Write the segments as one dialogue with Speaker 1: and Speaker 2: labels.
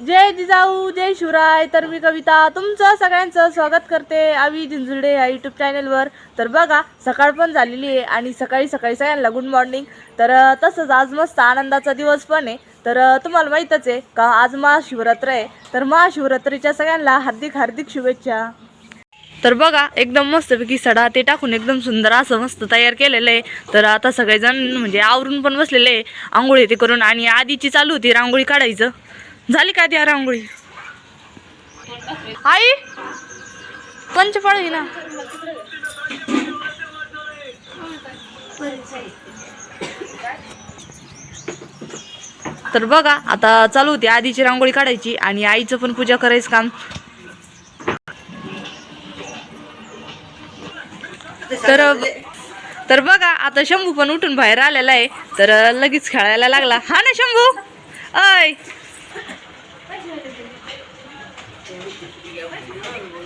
Speaker 1: जय जिजाऊ जय शिवराय. तर मी कविता तुमचं सगळ्यांचं स्वागत करते. आवी जिंजुडे या यूट्यूब चॅनलवर तर बघा सकाळ पण झालेली आहे आणि सकाळी सकाळी सगळ्यांना गुड मॉर्निंग तर तसंच आज मस्त आनंदाचा दिवस पण आहे. तर तुम्हाला माहीतच आहे का आज महाशिवरात्र आहे. तर महाशिवरात्रीच्या सगळ्यांना हार्दिक हार्दिक शुभेच्छा. तर बघा एकदम मस्तपैकी सडा ते टाकून एकदम सुंदर असं मस्त तयार केलेलं आहे. तर आता सगळेजण म्हणजे आवरून पण बसलेले आहे. आंघोळी ते करून आणि आधीची चालू होती रांगोळी काढायचं. झाली का त्या रांगोळी आई पंचफळ ना. तर बघा आता चालू होती आधीची रांगोळी काढायची आणि आईचं पण पूजा करायचं काम. तर तर बघा आता शंभू पण उठून बाहेर आलेला आहे. तर लगेच खेळायला लागला. हा ना शंभू? अय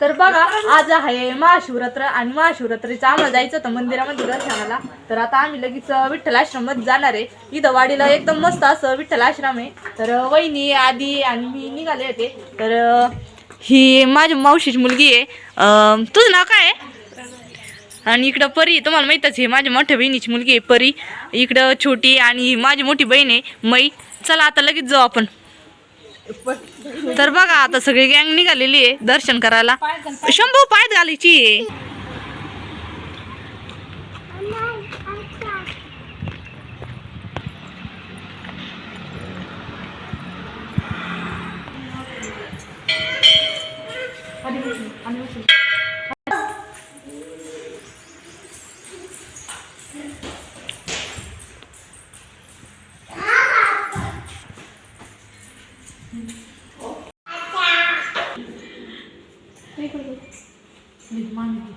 Speaker 1: तर बघा आज आहे महाशिवरात्र आणि महाशिवरात्रीचं आम्हाला जायचं होतं मंदिरामध्ये दर्शनाला. तर आता आम्ही लगेच विठ्ठल आश्रमात जाणार आहे. इथं वाडीला एकदम मस्त असं विठ्ठल आश्रम आहे. तर वहिनी आदी आणि मी निघाले होते. तर ही माझी मावशीची मुलगी आहे. तुझं नाव काय आहे? आणि इकडं परी तुम्हाला माहीतच आहे माझ्या मोठ्या बहिणीची मुलगी आहे परी. इकडं छोटी आणि माझी मोठी बहीण आहे मै चला आता लगेच जाऊ आपण. तर बघा आता सगळी गँग निघालेली आहे दर्शन करायला. शंभू पायत घालायची आहे.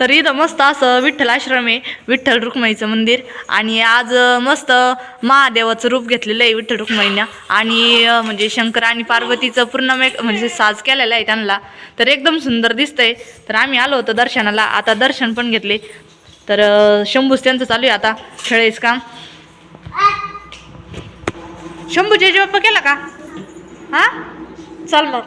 Speaker 1: तर इथं मस्त असं विठ्ठल आश्रम आहे विठ्ठल रुक्माईचं मंदिर. आणि आज मस्त महादेवाचं रूप घेतलेलं आहे विठ्ठल रुक्माईनं आणि म्हणजे शंकर आणि पार्वतीचं पूर्ण मेक म्हणजे साज केलेला आहे त्यांना. तर एकदम सुंदर दिसतंय. तर आम्ही आलो होतो दर्शनाला. आता दर्शन पण घेतले. तर अं, शंभूच त्यांचं चालू आहे आता. खेळायचं काम. शंभू जेजे बाप्पा केला का? हा? चाल मग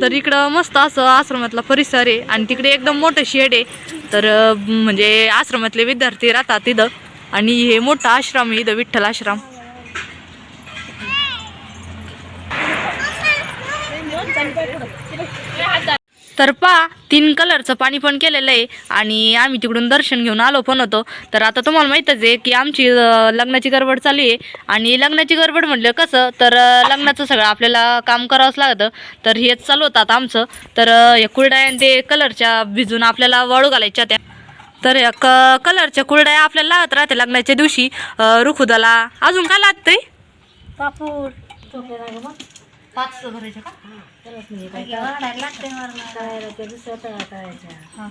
Speaker 1: तर इकडं मस्त असं आश्रमातला परिसर आहे आणि तिकडे एकदम मोठं शेड आहे. तर म्हणजे आश्रमातले विद्यार्थी राहतात तिथं. आणि हे मोठा आश्रम आहे इथं विठ्ठल आश्रम. तर पा तीन कलरचं पाणी पण केलेलं आहे. आणि आम्ही तिकडून दर्शन घेऊन आलो पण होतो. तर आता तुम्हाला माहीतच आहे की आमची लग्नाची गडबड चालू आहे. आणि लग्नाची गडबड म्हटलं कसं तर लग्नाचं सगळं आपल्याला काम करावंच लागतं. तर हेच चालू होतं आता आमचं. तर या कुरड्या ते कलरच्या भिजून आपल्याला वाळू घालायच्या त्या. तर या क कलरच्या कुरड्या आपल्याला लावत राहते लग्नाच्या दिवशी. रुखुदाला. अजून काय लागतंय?
Speaker 2: कापूर
Speaker 1: पाच भरायच्या का?
Speaker 2: तरच नाही काय करायला लागते मला. करायला ते दुसरं तळा करायच्या
Speaker 1: हां.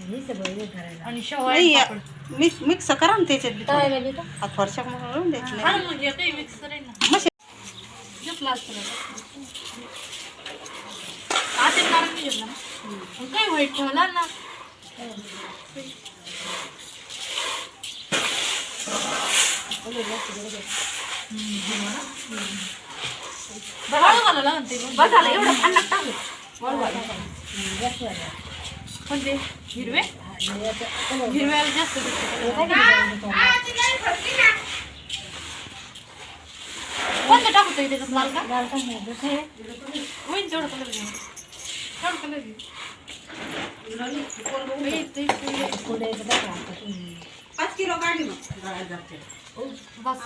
Speaker 2: हे सगळं हे करायला.
Speaker 1: आणि
Speaker 3: नाही
Speaker 1: शेवया
Speaker 3: या- मिक्स मिक्स करा ना त्याच्यात बी थोडं. हात फरशाक म्हणून द्यायची नाही.
Speaker 1: म्हणजे काही ना.
Speaker 3: मशी
Speaker 1: घेतला. आते घेतला ना. मग वाईट ठेवला ना वाळू घालायला म्हणते मग. बस झालं एवढं खाल्लं टाकू वाळू हिरवे हिरव्याला जास्त कोणतं टाकू ताई त्याच्यात लाल का होईल तेवढं कलर घेऊन तेवढं कलर
Speaker 3: पाच किलो काढली मग.
Speaker 1: बस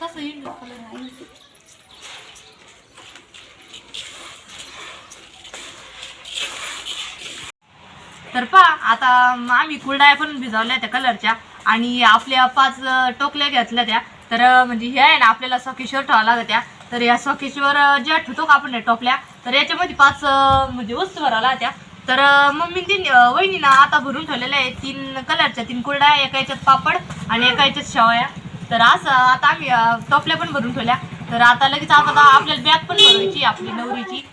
Speaker 1: कसं येईल कलर तर पा आता आम्ही कुरड्या पण भिजवल्या त्या कलरच्या आणि आपल्या पाच टोकल्या घेतल्या त्या. तर म्हणजे हे आहे ना आपल्याला सॉकेशवर ठेवावं लागत्या तर या सॉकेशवर ज्या ठेवतो का आपण टोपल्या तर याच्यामध्ये पाच म्हणजे वस्तू भरावं त्या. तर मम्मी तीन वहिनीनं आता भरून ठेवलेल्या आहे तीन कलरच्या तीन कुरड्या एका याच्यात पापड आणि एका याच्यात शेवया. तर असं आता आम्ही टोपल्या पण भरून ठेवल्या. तर आता लगेच आता आपल्याला बॅग पण भरवायची आपली नवरीची.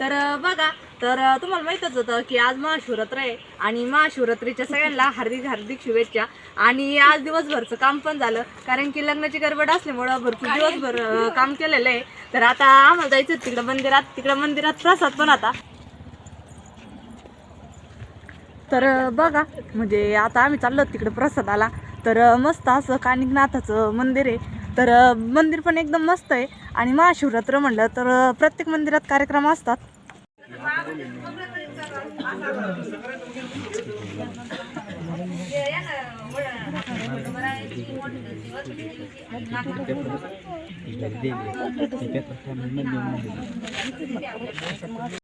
Speaker 1: तर बघा तर तुम्हाला माहीतच होतं की आज महाशिवरात्र आहे आणि महाशिवरात्रीच्या सगळ्यांना हार्दिक हार्दिक शुभेच्छा. आणि आज दिवसभरचं काम पण झालं कारण की लग्नाची गडबड असल्यामुळं भरपूर दिवसभर काम केलेलं आहे. तर आता आम्हाला जायचं तिकडं मंदिरात तिकडं मंदिरात प्रसाद पण आता. तर बघा म्हणजे आता आम्ही चाललो तिकडे प्रसादाला. तर मस्त असं कानिकनाथाचं मंदिर आहे. तर मंदिर पण एकदम मस्त आहे. आणि महाशिवरात्र म्हणलं तर प्रत्येक मंदिरात कार्यक्रम असतात.